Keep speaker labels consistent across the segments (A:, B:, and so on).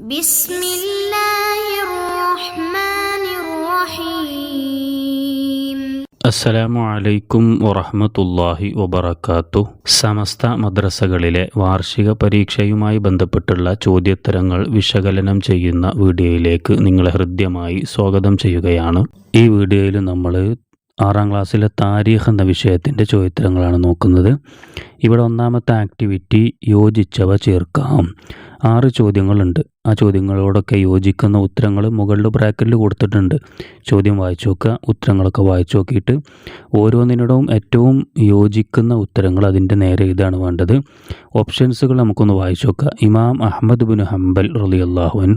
A: بسم الله الرحمن الرحيم
B: അസ്സലാമു അലൈക്കും വറഹ്മത്തുള്ളാഹി വബറകാത്തു സമസ്ത മദ്രസകളിലെ വാർഷിക പരീക്ഷയുമായി ബന്ധപ്പെട്ടുള്ള ചോദ്യോത്തരങ്ങൾ വിശകലനം ചെയ്യുന്ന വീഡിയോയിലേക്ക് നിങ്ങളെ ഹൃദ്യമായി സ്വാഗതം ചെയ്യുകയാണ് ഈ വീഡിയോയിൽ നമ്മൾ ആറാം ക്ലാസ്സിലെ താരീഖ് എന്ന വിഷയത്തിന്റെ ചോദ്യത്തരങ്ങളാണ് നോക്കുന്നത്. ഇവിടെ ഒന്നാമത്തെ ആക്ടിവിറ്റി യോജിച്ചവ ചേർക്കാം. ആറ് ചോദ്യങ്ങളുണ്ട്. ആ ചോദ്യങ്ങളോടൊക്കെ യോജിക്കുന്ന ഉത്തരങ്ങൾ മുകളിൽ ബ്രാക്കറ്റിൽ കൊടുത്തിട്ടുണ്ട്. ചോദ്യം വായിച്ചു നോക്കുക. ഉത്തരങ്ങളൊക്കെ വായിച്ചു നോക്കിയിട്ട് ഓരോന്നിനോടും ഏറ്റവും യോജിക്കുന്ന ഉത്തരങ്ങൾ അതിന്റെ നേരെ ഇതാണ് വേണ്ടത്. ഓപ്ഷൻസുകൾ നമുക്കൊന്ന് വായിച്ചു നോക്കുക. ഇമാം അഹമ്മദ് ബിൻ ഹംബൽ റലി അള്ളാഹുൻ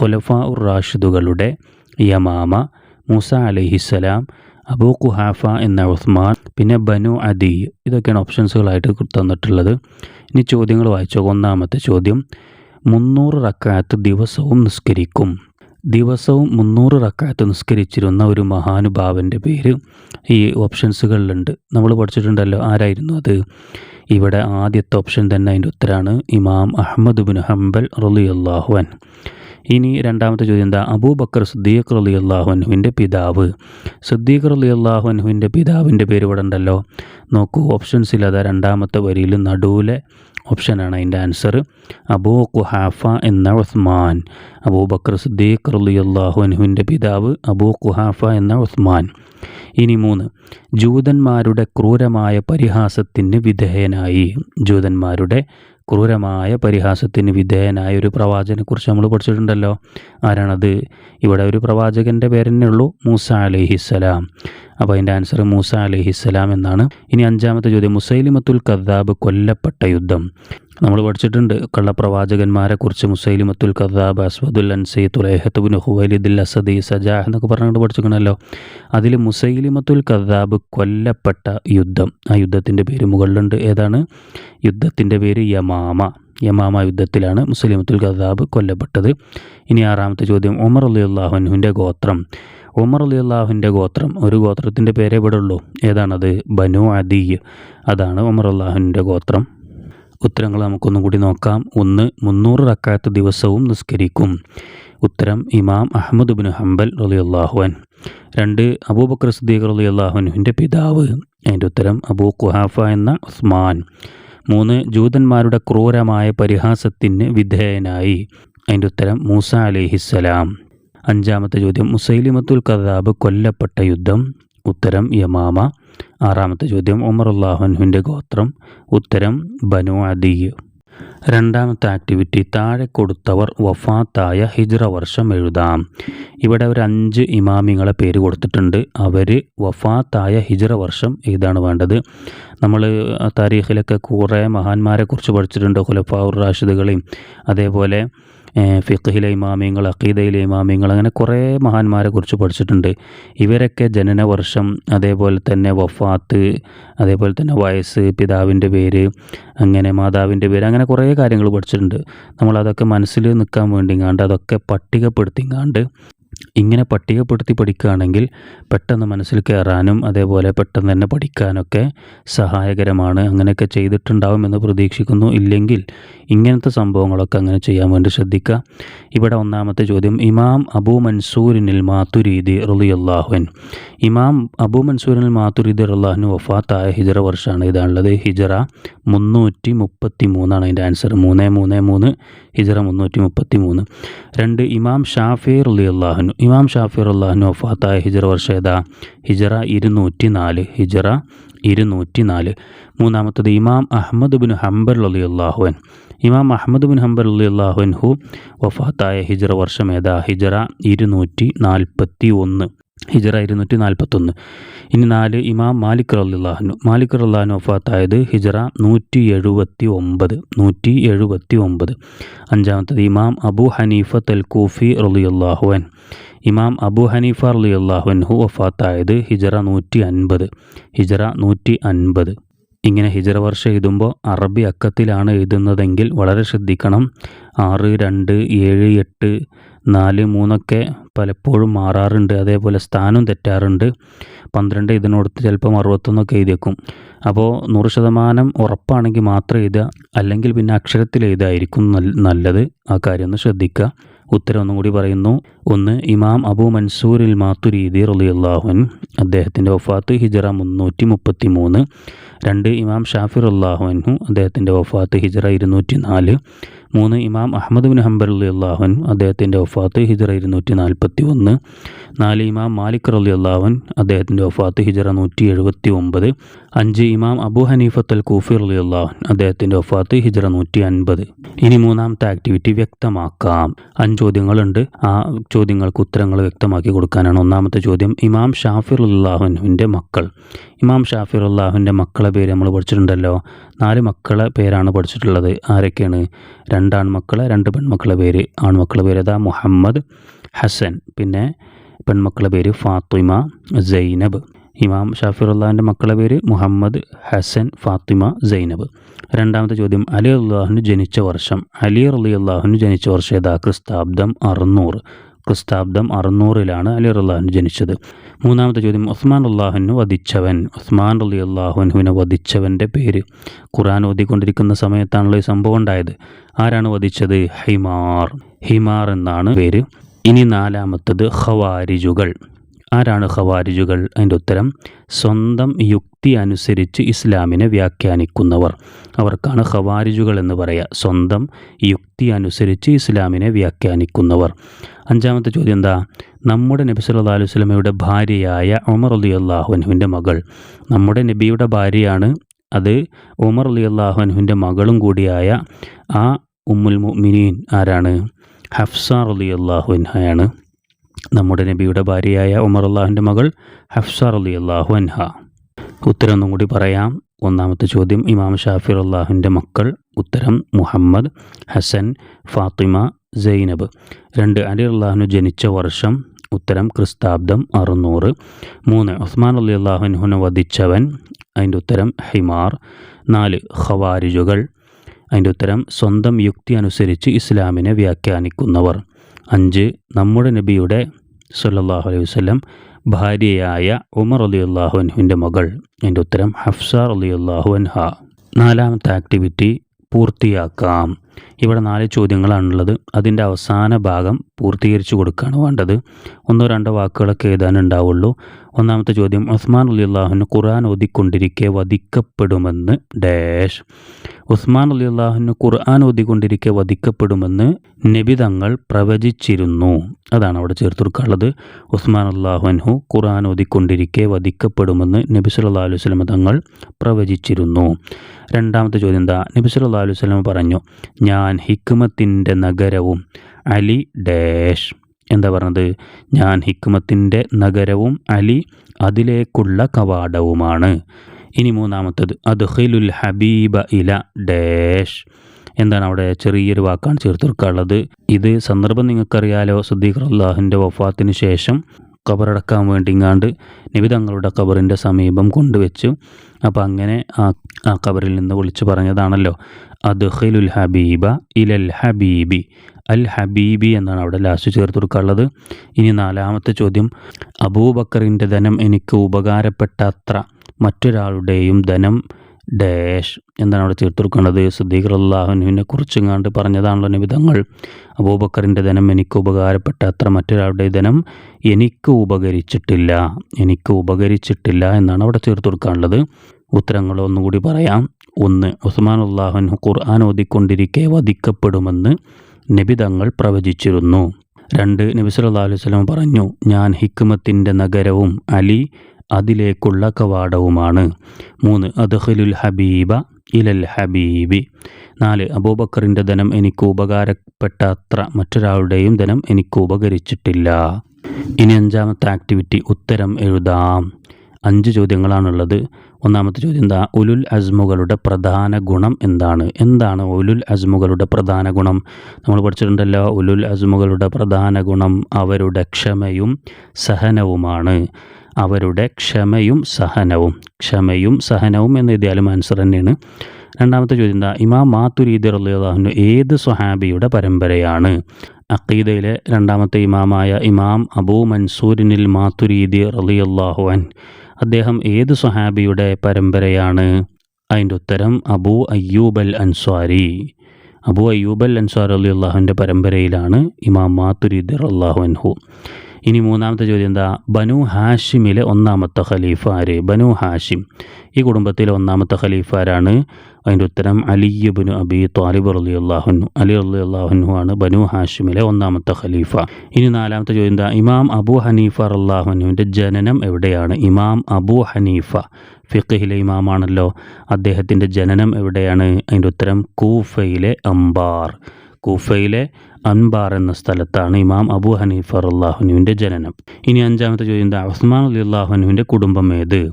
B: ഖുലഫ ഉർ റാഷിദുകളുടെ യമാമ മൂസ അലൈഹിസ്സലാം അബൂ കുഹാഫ എന്ന ഉസ്മാൻ പിന്നെ ബനു അദി. ഇതൊക്കെയാണ് ഓപ്ഷൻസുകളായിട്ട് തന്നിട്ടുള്ളത്. ഇനി ചോദ്യങ്ങൾ വായിച്ചോ ഒന്നാമത്തെ ചോദ്യം. മുന്നൂറ് റക്കാത്ത് ദിവസവും നിസ്കരിക്കും. ദിവസവും മുന്നൂറ് റക്കാത്ത് നിസ്കരിച്ചിരുന്ന ഒരു മഹാനുഭാവന്റെ പേര് ഈ ഓപ്ഷൻസുകളിലുണ്ട് നമ്മൾ പഠിച്ചിട്ടുണ്ടല്ലോ ആരായിരുന്നു അത്? ഇവിടെ ആദ്യത്തെ ഓപ്ഷൻ തന്നെ അതിന്റെ ഉത്തരാണ് ഇമാം അഹമ്മദ് ബിൻ ഹംബൽ റലി അള്ളാഹുവൻ ഇനി രണ്ടാമത്തെ ചോദ്യം എന്താ? അബൂബക്കർ സിദ്ദീഖ് അലി അള്ളാഹുനുവിന്റെ പിതാവ്. സിദ്ദീഖ് അലി അള്ളാഹുനുവിന്റെ പിതാവിന്റെ പേര് ഇവിടെ ഉണ്ടല്ലോ. നോക്കൂ ഓപ്ഷൻസിൽ അതാ രണ്ടാമത്തെ വരിയിൽ നടുവിലെ ഓപ്ഷനാണ് അതിന്റെ ആൻസർ അബൂ കുഹാഫ എന്ന ഉസ്മാൻ. അബൂബക്കർ സിദ്ദീഖ് അലി അള്ളാഹുനുവിന്റെ പിതാവ് അബൂ കുഹാഫ എന്ന ഉസ്മാൻ. ഇനി മൂന്ന്. ജൂതന്മാരുടെ ക്രൂരമായ പരിഹാസത്തിന് വിധേയനായി. ജൂതന്മാരുടെ ക്രൂരമായ പരിഹാസത്തിന് വിധേയനായ ഒരു പ്രവാചകനെക്കുറിച്ച് നമ്മൾ പഠിച്ചിട്ടുണ്ടല്ലോ. ആരാണത്? ഇവിടെ ഒരു പ്രവാചകന്റെ പേരെന്നെ ഉള്ളൂ മൂസ അലഹിസ്സലാം അപ്പോൾ അതിന്റെ ആൻസർ മൂസ അലഹിസ്സലാം എന്നാണ്. ഇനി അഞ്ചാമത്തെ ചോദ്യം. മുസൈലിമത്തുൽ കദ്ദാബ് കൊല്ലപ്പെട്ട യുദ്ധം. നമ്മൾ പഠിച്ചിട്ടുണ്ട്. കള്ളപ്രവാചകന്മാരെ കുറിച്ച് മുസൈലിമത്തുൽ കദാബ് അസ്വദുൽ അൻസി തുലേഹത്തുബിൻ ഹുവൈലിദുൽ അസദി സജാഹ് എന്നൊക്കെ പറഞ്ഞുകൊണ്ട് പഠിച്ചിരിക്കണമല്ലോ അതിൽ മുസൈലിമത്തുൽ കദാബ് കൊല്ലപ്പെട്ട യുദ്ധം. ആ യുദ്ധത്തിന്റെ പേര് മുകളിലുണ്ട്. ഏതാണ്? യുദ്ധത്തിന്റെ പേര് യമാമ. യമാമ യുദ്ധത്തിലാണ് മുസ്ലിമത്തുൽ കദാബ് കൊല്ലപ്പെട്ടത്. ഇനി ആറാമത്തെ ചോദ്യം. ഉമർ അലി അള്ളാഹുനുവിന്റെ ഗോത്രം. ഉമർ അലി അള്ളാഹുവിന്റെ ഗോത്രം ഒരു ഗോത്രത്തിന്റെ പേരേ ഇവിടെ ഉള്ളൂ. ഏതാണത്? ബനു അദീ. അതാണ് ഉമർ അള്ളാഹുവിന്റെ ഗോത്രം. ഉത്തരങ്ങൾ നമുക്കൊന്നും കൂടി നോക്കാം. ഒന്ന് മുന്നൂറ് റക്കാത്ത് ദിവസവും നിസ്കരിക്കും. ഉത്തരം ഇമാം അഹമ്മദ് ബിൻ ഹംബൽ റലി അള്ളാഹുവൻ രണ്ട് അബൂബക്കർ സിദ്ദീഖ് റലി അള്ളാഹുനുവിന്റെ പിതാവ്. അതിന്റെ ഉത്തരം അബൂ ഖുഹാഫ എന്ന ഉസ്മാൻ. മൂന്ന് ജൂതന്മാരുടെ ക്രൂരമായ പരിഹാസത്തിന് വിധേയനായി. അതിന്റെ ഉത്തരം മൂസ അലിഹിസ്സലാം. അഞ്ചാമത്തെ ചോദ്യം മുസൈലിമത്തുൽ കദാബ് കൊല്ലപ്പെട്ട യുദ്ധം. ഉത്തരം യമാമ. ആറാമത്തെ ചോദ്യം ഉമർ അള്ളാഹുനുവിന്റെ ഗോത്രം. ഉത്തരം ബനു അദി രണ്ടാമത്തെ ആക്ടിവിറ്റി താഴെ കൊടുത്തവർ വഫാത്തായ ഹിജ്റ വർഷം എഴുതാം. ഇവിടെ ഒരു അഞ്ച് ഇമാമിങ്ങളെ പേര് കൊടുത്തിട്ടുണ്ട്. അവർ വഫാത്തായ ഹിജ്റ വർഷം ഏതാണ് വേണ്ടത്? നമ്മൾ താരീഖിലൊക്കെ കുറേ മഹാന്മാരെക്കുറിച്ച് പഠിച്ചിട്ടുണ്ട് ഖുലഫാവുർ റാഷിദുകളെയും അതേപോലെ ഫിഖിലെ ഇമാമിയങ്ങൾ അഖീദയിലെ ഇമാമിയങ്ങൾ അങ്ങനെ കുറേ മഹാന്മാരെ കുറിച്ച് പഠിച്ചിട്ടുണ്ട്. ഇവരൊക്കെ ജനനവർഷം അതേപോലെ തന്നെ വഫാത്ത് അതേപോലെ തന്നെ വയസ്സ് പിതാവിന്റെ പേര് അങ്ങനെ മാതാവിന്റെ പേര് അങ്ങനെ കുറേ കാര്യങ്ങൾ പഠിച്ചിട്ടുണ്ട്. നമ്മളതൊക്കെ മനസ്സിൽ നിൽക്കാൻ വേണ്ടിങ്ങാണ്ട് അതൊക്കെ പട്ടികപ്പെടുത്തിങ്ങാണ്ട് ഇങ്ങനെ പട്ടികപ്പെടുത്തി പഠിക്കുകയാണെങ്കിൽ പെട്ടെന്ന് മനസ്സിൽ കയറാനും അതേപോലെ പെട്ടെന്ന് തന്നെ പഠിക്കാനൊക്കെ സഹായകരമാണ്. അങ്ങനെയൊക്കെ ചെയ്തിട്ടുണ്ടാവും എന്ന് പ്രതീക്ഷിക്കുന്നു. ഇല്ലെങ്കിൽ ഇങ്ങനത്തെ സംഭവങ്ങളൊക്കെ അങ്ങനെ ചെയ്യാൻ വേണ്ടി ശ്രദ്ധിക്കുക. ഇവിടെ ഒന്നാമത്തെ ചോദ്യം. ഇമാം അബൂ മൻസൂരിനിൽ മാത്തുരീദി റളിയല്ലാഹുൻ ഇമാം അബൂ മൻസൂരിനിൽ മാത്തുരീദി റല്ലാഹുന് വഫാത്തായ ഹിജറ വർഷമാണ് ഇതാണുള്ളത്. ഹിജറ മുന്നൂറ്റി മുപ്പത്തി മൂന്നാണ് അതിന്റെ ആൻസർ. മൂന്ന് മൂന്ന് മൂന്ന്. ഹിജറ മുന്നൂറ്റി മുപ്പത്തി മൂന്ന് രണ്ട് ഇമാം ഷാഫി റളിയല്ലാഹുനു ഇമാം ഷാഫി അള്ളാഹുനു വഫാത്തായ ഹിജറ വർഷം ഏതാ ഹിജറ ഇരുന്നൂറ്റി നാല് ഹിജറ ഇരുന്നൂറ്റി നാല് മൂന്നാമത്തത് ഇമാം അഹമ്മദ് ബിൻ ഹംബർ അലി അള്ളാഹുൻ ഇമാം അഹമ്മദ് ബിൻ ഹംബർ അലി അള്ളാഹുൻഹു വഫാത്തായ ഹിജറ വർഷം ഏതാ ഹിജറ ഇരുന്നൂറ്റി നാൽപ്പത്തി ഒന്ന് ഹിജറ ഇരുന്നൂറ്റി നാൽപ്പത്തൊന്ന് ഇനി നാല് ഇമാം മാലിക് റല്ലാഹനു മാലിക് റല്ലാഹനു വഫാത്തായത് ഹിജറ നൂറ്റി എഴുപത്തി ഒമ്പത് നൂറ്റി എഴുപത്തി ഒമ്പത് അഞ്ചാമത്തത് ഇമാം അബു ഹനീഫ തൽക്കൂഫി റലിയല്ലാഹുവൻ ഇമാം അബു ഹനീഫ റലിയല്ലാഹുൻഹു വഫാത്തായത് ഹിജറ നൂറ്റി അൻപത് ഹിജറ നൂറ്റി അൻപത് ഇങ്ങനെ ഹിജറ വർഷം എഴുതുമ്പോൾ അറബി അക്കത്തിലാണ് എഴുതുന്നതെങ്കിൽ വളരെ ശ്രദ്ധിക്കണം. ആറ് രണ്ട് ഏഴ് എട്ട് നാല് മൂന്നൊക്കെ പലപ്പോഴും മാറാറുണ്ട്. അതേപോലെ സ്ഥാനം തെറ്റാറുണ്ട്. പന്ത്രണ്ട് ഇതിനോട് ചിലപ്പം അറുപത്തൊന്നൊക്കെ എഴുതിയേക്കും. അപ്പോൾ നൂറ് ശതമാനം ഉറപ്പാണെങ്കിൽ മാത്രം എഴുതുക. അല്ലെങ്കിൽ പിന്നെ അക്ഷരത്തിൽ എഴുതായിരിക്കും നല്ലത്. ആ കാര്യം ഒന്ന് ശ്രദ്ധിക്കുക. ഉത്തരം ഒന്നും കൂടി പറയുന്നു. ഒന്ന് ഇമാം അബു മൻസൂരിൽ മാത്തുരീദി റളിയല്ലാഹുൻ അദ്ദേഹത്തിന്റെ വഫാത്ത് ഹിജറ മുന്നൂറ്റി മുപ്പത്തി മൂന്ന് രണ്ട് ഇമാം ഷാഫിർ അള്ളാഹുനു അദ്ദേഹത്തിന്റെ വഫാത്ത് ഹിജറ ഇരുന്നൂറ്റി നാല് മൂന്ന് ഇമാം അഹമ്മദ് ബിൻ ഹംബർ അള്ളാഹുൻ അദ്ദേഹത്തിന്റെ വഫാത്ത് ഹിജറ ഇരുന്നൂറ്റി നാൽപ്പത്തി ഒന്ന് നാല് ഇമാം മാലിക് റലി അള്ളാവൻ അദ്ദേഹത്തിന്റെ ഒഫാത്ത് ഹിജറ നൂറ്റി എഴുപത്തി ഒമ്പത് അഞ്ച് ഇമാം അബു ഹനീഫത്തൽ കൂഫി റലി അള്ളാഹൻ അദ്ദേഹത്തിന്റെ ഒഫാത്ത് ഹിജറ നൂറ്റി അൻപത് ഇനി മൂന്നാമത്തെ ആക്ടിവിറ്റി വ്യക്തമാക്കാം. അഞ്ച് ചോദ്യങ്ങളുണ്ട്. ആ ചോദ്യങ്ങൾക്ക് ഉത്തരങ്ങൾ വ്യക്തമാക്കി കൊടുക്കാനാണ് ഒന്നാമത്തെ ചോദ്യം. ഇമാം ഷാഫിർ അള്ളാഹുവിന്റെ മക്കൾ. ഇമാം ഷാഫിർ അള്ളാഹുവിന്റെ മക്കളെ പേര് നമ്മൾ പഠിച്ചിട്ടുണ്ടല്ലോ. നാല് മക്കളെ പേരാണ് പഠിച്ചിട്ടുള്ളത്. ആരൊക്കെയാണ്? രണ്ട് ആൺമക്കളെ രണ്ട് പെൺമക്കളെ പേര്. ആൺമക്കളെ പേര് ഏതാ? മുഹമ്മദ് ഹസൻ. പിന്നെ പെൺമക്കളെ പേര് ഫാത്തിമ സൈനബ്. ഇമാം ഷാഫിറുല്ലാഹിന്റെ മക്കളെ പേര് മുഹമ്മദ് ഹസൻ ഫാത്തിമ സൈനബ്. രണ്ടാമത്തെ ചോദ്യം അലി അള്ളാഹുന് ജനിച്ച വർഷം. അലി അലി അള്ളാഹുന് ജനിച്ച വർഷം ഏതാ? ക്രിസ്താബ്ദം അറുന്നൂറ്. ക്രിസ്താബ്ദം അറുന്നൂറിലാണ് അലി അള്ളാഹുന് ജനിച്ചത്. മൂന്നാമത്തെ ചോദ്യം ഉസ്മാൻ അള്ളാഹുന് വധിച്ചവൻ. ഉസ്മാൻ അലി അള്ളാഹുനുവിനെ വധിച്ചവന്റെ പേര്. ഖുറാൻ ഓതിക്കൊണ്ടിരിക്കുന്ന സമയത്താണല്ലോ ഈ സംഭവം ഉണ്ടായത്. ആരാണ് വധിച്ചത്? ഹിമാർ. ഹിമാർ എന്നാണ് പേര്. ഇനി നാലാമത്തത് ഖവാരിജുകൾ. ആരാണ് ഖവാരിജുകൾ? അതിന്റെ ഉത്തരം സ്വന്തം യുക്തി അനുസരിച്ച് ഇസ്ലാമിനെ വ്യാഖ്യാനിക്കുന്നവർ. അവർക്കാണ് ഖവാരിജുകൾ എന്ന് പറയുക സ്വന്തം യുക്തി അനുസരിച്ച് ഇസ്ലാമിനെ വ്യാഖ്യാനിക്കുന്നവർ. അഞ്ചാമത്തെ ചോദ്യം എന്താ? നമ്മുടെ നബി സല്ലല്ലാഹു അലൈഹി വസല്ലമയുടെ ഭാര്യയായ ഉമർ അലി അള്ളാഹുനുവിന്റെ മകൾ. നമ്മുടെ നബിയുടെ ഭാര്യയാണ് അത് ഉമർ അലി അള്ളാഹുനുവിന്റെ മകളും കൂടിയായ ആ ഉമ്മുൽ മുഅ്മിനീൻ. ആരാണ്? ഹഫ്സ അലി അള്ളാഹുൻഹയാണ് നമ്മുടെ നബിയുടെ ഭാര്യയായ ഉമർ അള്ളാഹുവിന്റെ മകൾ ഹഫ്സ അലി അള്ളാഹു അൻഹ. ഉത്തരം ഒന്നും കൂടി പറയാം. ഒന്നാമത്തെ ചോദ്യം ഇമാം ഷാഫിർ അള്ളാഹുവിന്റെ മക്കൾ. ഉത്തരം മുഹമ്മദ് ഹസൻ ഫാത്തിമ സൈനബ്. രണ്ട് അലി അള്ളാഹുനു ജനിച്ച വർഷം. ഉത്തരം ക്രിസ്താബ്ദം അറുന്നൂറ്. മൂന്ന് ഉസ്മാൻ അലി അള്ളാഹുനുവിനെ വധിച്ചവൻ. അതിന്റെ ഉത്തരം ഹിമാർ. നാല് ഖവാരിജുകൾ. അതിന്റെ ഉത്തരം സ്വന്തം യുക്തി അനുസരിച്ച് ഇസ്ലാമിനെ വ്യാഖ്യാനിക്കുന്നവർ. അഞ്ച് നമ്മുടെ നബിയുടെ സല്ലാഹു അലൈഹി വസ്ലം ഭാര്യയായ ഉമർ അലി അള്ളാഹുഅൻഹുവിന്റെ മകൾ. എന്റെ ഉത്തരം ഹഫ്സാർ അലി അള്ളാഹു അൻഹ. നാലാമത്തെ ആക്ടിവിറ്റി പൂർത്തിയാക്കാം. ഇവിടെ നാല് ചോദ്യങ്ങളാണുള്ളത്. അതിന്റെ അവസാന ഭാഗം പൂർത്തീകരിച്ചു കൊടുക്കുകയാണ് വേണ്ടത്. ഒന്നോ രണ്ടോ വാക്കുകളൊക്കെ എഴുതാനുണ്ടാവുള്ളൂ ഒന്നാമത്തെ ചോദ്യം ഉസ്മാൻ അലി അള്ളാഹുന് ഖുർആൻ ഓതിക്കൊണ്ടിരിക്കെ വധിക്കപ്പെടുമെന്ന് ഡാഷ്. ഉസ്മാൻ അലി അള്ളാഹുന് ഖുർആൻ ഓതിക്കൊണ്ടിരിക്കെ വധിക്കപ്പെടുമെന്ന് നബി തങ്ങൾ പ്രവചിച്ചിരുന്നു. അതാണ് അവിടെ ചേർത്ത് കൊടുക്കാനുള്ളത്. ഉസ്മാൻ അള്ളാഹുൻഹു ഖുർആൻ ഓതിക്കൊണ്ടിരിക്കെ വധിക്കപ്പെടുമെന്ന് നബി സല്ലല്ലാഹു അലൈഹി വസല്ലം തങ്ങൾ പ്രവചിച്ചിരുന്നു. രണ്ടാമത്തെ ചോദ്യം എന്താ? നബി സല്ലല്ലാഹു അലൈഹി വസല്ലം പറഞ്ഞു ഞാൻ ഹിക്മത്തിന്റെ നഗരവും അലി ഡാഷ്. എന്താ പറഞ്ഞത്? ഞാൻ ഹിക്മത്തിന്റെ നഗരവും അലി അതിലേക്കുള്ള കവാടവുമാണ്. ഇനി മൂന്നാമത്തത് അദ്ഖിലുൽ ഹബീബ ഇല ഡാഷ്. എന്താണ് അവിടെ ചെറിയൊരു വാക്കാണ് ചേർത്ത് കൊടുക്കാനുള്ളത് ഇത് സന്ദർഭം നിങ്ങൾക്കറിയാലോ സുദ്ദീഖ് അള്ളാഹിന്റെ വഫാത്തിന് ശേഷം കബറടക്കാൻ വേണ്ടിങ്ങാണ്ട് നബി തങ്ങളുടെ കബറിന്റെ സമീപം കൊണ്ടുവച്ചു. അപ്പോൾ അങ്ങനെ ആ ആ കബറിൽ നിന്ന് വിളിച്ചു പറഞ്ഞതാണല്ലോ. അദ്ഖിലുൽ ഹബീബ ഇലൽ ഹബീബി. അൽ ഹബീബി എന്നാണ് അവിടെ ലാസ്റ്റ് ചേർത്ത് കൊടുക്കാനുള്ളത്. ഇനി നാലാമത്തെ ചോദ്യം. അബൂബക്കറിന്റെ ധനം എനിക്ക് ഉപകാരപ്പെട്ട അത്ര മറ്റൊരാളുടെയും ധനം ഡാഷ് എന്താണ് അവിടെ ചേർത്ത് കൊടുക്കേണ്ടത് സുദ്ദീഖ് അള്ളാഹുനുവിനെ കുറിച്ചെങ്ങാണ്ട് പറഞ്ഞതാണല്ലോ നിബിധങ്ങൾ. അബൂബക്കറിന്റെ ധനം എനിക്ക് ഉപകാരപ്പെട്ട അത്ര മറ്റൊരാളുടെ ധനം എനിക്ക് ഉപകരിച്ചിട്ടില്ല. എനിക്ക് ഉപകരിച്ചിട്ടില്ല എന്നാണ് അവിടെ ചേർത്ത് കൊടുക്കാനുള്ളത്. ഉത്തരങ്ങൾ ഒന്നുകൂടി പറയാം. ഒന്ന്. ഉസ്മാൻ ഉള്ളാഹൻ ഖുർആൻ ഓതിക്കൊണ്ടിരിക്കെ വധിക്കപ്പെടുമെന്ന് നബി തങ്ങൾ പ്രവചിച്ചിരുന്നു. രണ്ട് നബി സല്ലല്ലാഹു അലൈഹി പറഞ്ഞു ഞാൻ ഹിക്മത്തിന്റെ നഗരവും അലി അതിലേക്കുള്ള കവാടവുമാണ്. മൂന്ന് അദ്ഹലുൽ ഹബീബ ഇലൽ ഹബീബി. നാല് അബൂബക്കറിന്റെ ധനം എനിക്ക് ഉപകാരപ്പെട്ട അത്ര മറ്റൊരാളുടെയും ധനം എനിക്ക് ഉപകരിച്ചിട്ടില്ല. ഇനി അഞ്ചാമത്തെ ആക്ടിവിറ്റി ഉത്തരം എഴുതാം. അഞ്ച് ചോദ്യങ്ങളാണുള്ളത്. ഒന്നാമത്തെ ചോദ്യം എന്താ? ഉലുൽ അസ്മുകളുടെ പ്രധാന ഗുണം എന്താണ്? എന്താണ് ഉലുൽ അസ്മുകളുടെ പ്രധാന ഗുണം? നമ്മൾ പഠിച്ചിട്ടുണ്ടല്ലോ ഉലുൽ അസ്മുകളുടെ പ്രധാന ഗുണം അവരുടെ ക്ഷമയും സഹനവുമാണ്. അവരുടെ ക്ഷമയും സഹനവും. ക്ഷമയും സഹനവും എന്ന് എഴുതിയാലും ആൻസർ തന്നെയാണ്. രണ്ടാമത്തെ ചോദ്യം എന്താ? ഇമാം മാത്തുരീദി റളിയല്ലാഹു ഏത് സ്വഹാബിയുടെ പരമ്പരയാണ്? അക്കീദയിലെ രണ്ടാമത്തെ ഇമാമായ ഇമാം അബൂ മൻസൂരിനിൽ മാത്തുരീദി റളിയല്ലാഹു അൻ അദ്ദേഹം ഏത് സ്വഹാബിയുടെ പരമ്പരയാണ്? അതിന്റെ ഉത്തരം അബൂ അയ്യൂബൽ അൻസ്വാരി അബൂ അയ്യൂബൽ അൻസ്വാർ അലി അള്ളാഹുവിന്റെ പരമ്പരയിലാണ് ഇമാം മാത്തുരീദ് അള്ളാഹു അൻഹു. ഇനി മൂന്നാമത്തെ ചോദ്യം എന്താ? ബനു ഹാഷിമിലെ ഒന്നാമത്തെ ഖലീഫ ആര്? ബനു ഹാഷിം. ഈ കുടുംബത്തിലെ ഒന്നാമത്തെ ഖലീഫ ആരാണ്? അതിന്റെ ഉത്തരം അലിയബിനു അബി ത്വാലിബ് അലി അള്ളാഹുനു അലി അള്ളി അള്ളാഹുനു ആണ് ബനു ഹാഷിമിലെ ഒന്നാമത്തെ ഖലീഫ. ഇനി നാലാമത്തെ ചോദ്യം എന്താ? ഇമാം അബു ഹനീഫ അള്ളാഹുനുവിന്റെ ജനനം എവിടെയാണ്? ഇമാം അബു ഹനീഫ ഫിഖിലെ ഇമാമാണല്ലോ. അദ്ദേഹത്തിന്റെ ജനനം എവിടെയാണ്? അതിന്റെ ഉത്തരം കൂഫയിലെ അംബാർ. കൂഫയിലെ അൻബാർ എന്ന സ്ഥലത്താണ് ഇമാം അബു ഹനീഫ അള്ളാഹുനുവിന്റെ ജനനം. ഇനി അഞ്ചാമത്തെ ചോദ്യം എന്താ ഉസ്മാൻ അലി അള്ളാഹുനുവിന്റെ കുടുംബം ഏത്?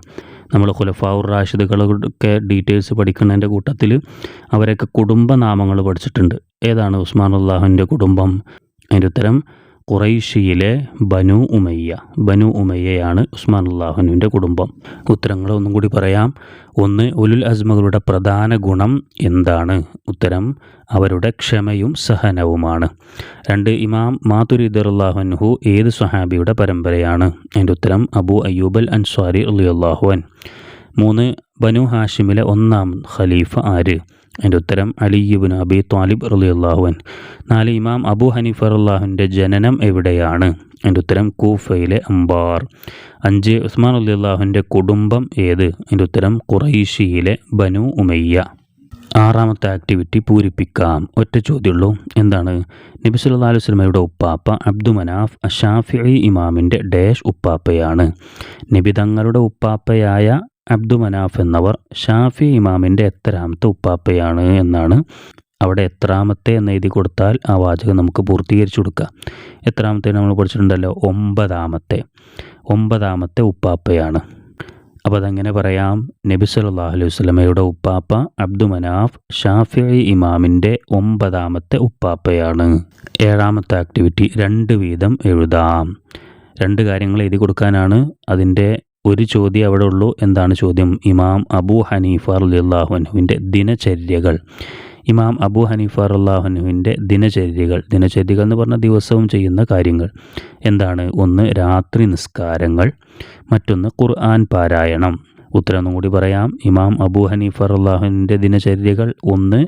B: നമ്മൾ ഖുലഫാവുർ റാഷിദുകളൊക്കെ ഡീറ്റെയിൽസ് പഠിക്കുന്നതിന്റെ കൂട്ടത്തിൽ അവരൊക്കെ കുടുംബനാമങ്ങൾ പഠിച്ചിട്ടുണ്ട്. ഏതാണ് ഉസ്മാൻ അള്ളാഹുവിന്റെ കുടുംബം? അതിന്റെ ഉത്തരം ഖുറൈഷിയിലെ ബനു ഉമയ്യ ബനു ഉമയ്യയാണ് ഉസ്മാൻ അള്ളാഹുനുവിന്റെ കുടുംബം. ഉത്തരങ്ങൾ ഒന്നും കൂടി പറയാം. ഒന്ന് ഉലുൽ അസ്മകളുടെ പ്രധാന ഗുണം എന്താണ്? ഉത്തരം അവരുടെ ക്ഷമയും സഹനവുമാണ്. രണ്ട് ഇമാം മാതുരിദർ അള്ളാഹുനുഹു ഏത് സുഹാബിയുടെ പരമ്പരയാണ്? അതിന്റെ ഉത്തരം അബു അയ്യൂബൽ അൻസ്വാരി അള്ളി അള്ളാഹുൻ മൂന്ന് ബനു ഹാഷിമിലെ ഒന്നാം ഖലീഫ ആര്? അതിന്റെ ഉത്തരം അലിയുബിൻ അബി ത്വാലിബ് അള്ളാഹുവൻ നാല് ഇമാം അബു ഹനീഫർ അള്ളാഹുവിന്റെ ജനനം എവിടെയാണ്? അതിന്റെ ഉത്തരം കൂഫയിലെ അംബാർ. അഞ്ച് ഉസ്മാൻ അലി അള്ളാഹുവിന്റെ കുടുംബം ഏത്? അതിന്റെ ഉത്തരം ഖുറൈഷിയിലെ ബനു ഉമയ്യ. ആറാമത്തെ ആക്ടിവിറ്റി പൂരിപ്പിക്കാം. ഒറ്റ ചോദ്യമുള്ളൂ. എന്താണ്? നബി സല്ലല്ലാഹു അലൈഹി സ്വലമയുടെ ഉപ്പാപ്പ അബ്ദു മനാഫ് അഷാഫി ഇമാമിന്റെ ഡേഷ് ഉപ്പാപ്പയാണ്. നബി തങ്ങളുടെ ഉപ്പാപ്പയായ അബ്ദു മനാഫ് എന്നവർ ഷാഫി ഇമാമിന്റെ എത്രാമത്തെ ഉപ്പാപ്പയാണ് എന്നാണ് അവിടെ എത്രാമത്തെ എന്ന് എഴുതി കൊടുത്താൽ ആ വാചകം നമുക്ക് പൂർത്തീകരിച്ചു കൊടുക്കാം. എത്രാമത്തെ നമ്മൾ പഠിച്ചിട്ടുണ്ടല്ലോ? ഒമ്പതാമത്തെ. ഒമ്പതാമത്തെ ഉപ്പാപ്പയാണ്. അപ്പോൾ അതങ്ങനെ പറയാം. നബി സല്ലല്ലാഹു അലൈഹി വസല്ലമയുടെ ഉപ്പാപ്പ അബ്ദു മനാഫ് ഷാഫി ഇമാമിന്റെ ഒമ്പതാമത്തെ ഉപ്പാപ്പയാണ്. ഏഴാമത്തെ ആക്ടിവിറ്റി രണ്ട് വീതം എഴുതാം. രണ്ട് കാര്യങ്ങൾ എഴുതി കൊടുക്കാനാണ് അതിന്റെ ഒരു ചോദ്യം അവിടെ ഉള്ളൂ. എന്താണ് ചോദ്യം? ഇമാം അബൂ ഹനീഫ അള്ളാഹുനുവിന്റെ ദിനചര്യകൾ. ഇമാം അബൂ ഹനീഫ അള്ളാഹുനുവിന്റെ ദിനചര്യകൾ. ദിനചര്യകൾ എന്ന് പറഞ്ഞാൽ ദിവസവും ചെയ്യുന്ന കാര്യങ്ങൾ. എന്താണ്? ഒന്ന് രാത്രി നിസ്കാരങ്ങൾ. മറ്റൊന്ന് ഖുർആൻ പാരായണം. ഉത്തരം കൂടി പറയാം. ഇമാം അബൂ ഹനീഫ അള്ളാഹുവിന്റെ ദിനചര്യകൾ. ഒന്ന്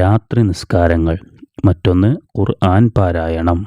B: രാത്രി നിസ്കാരങ്ങൾ. മറ്റൊന്ന് ഖുർആൻ പാരായണം.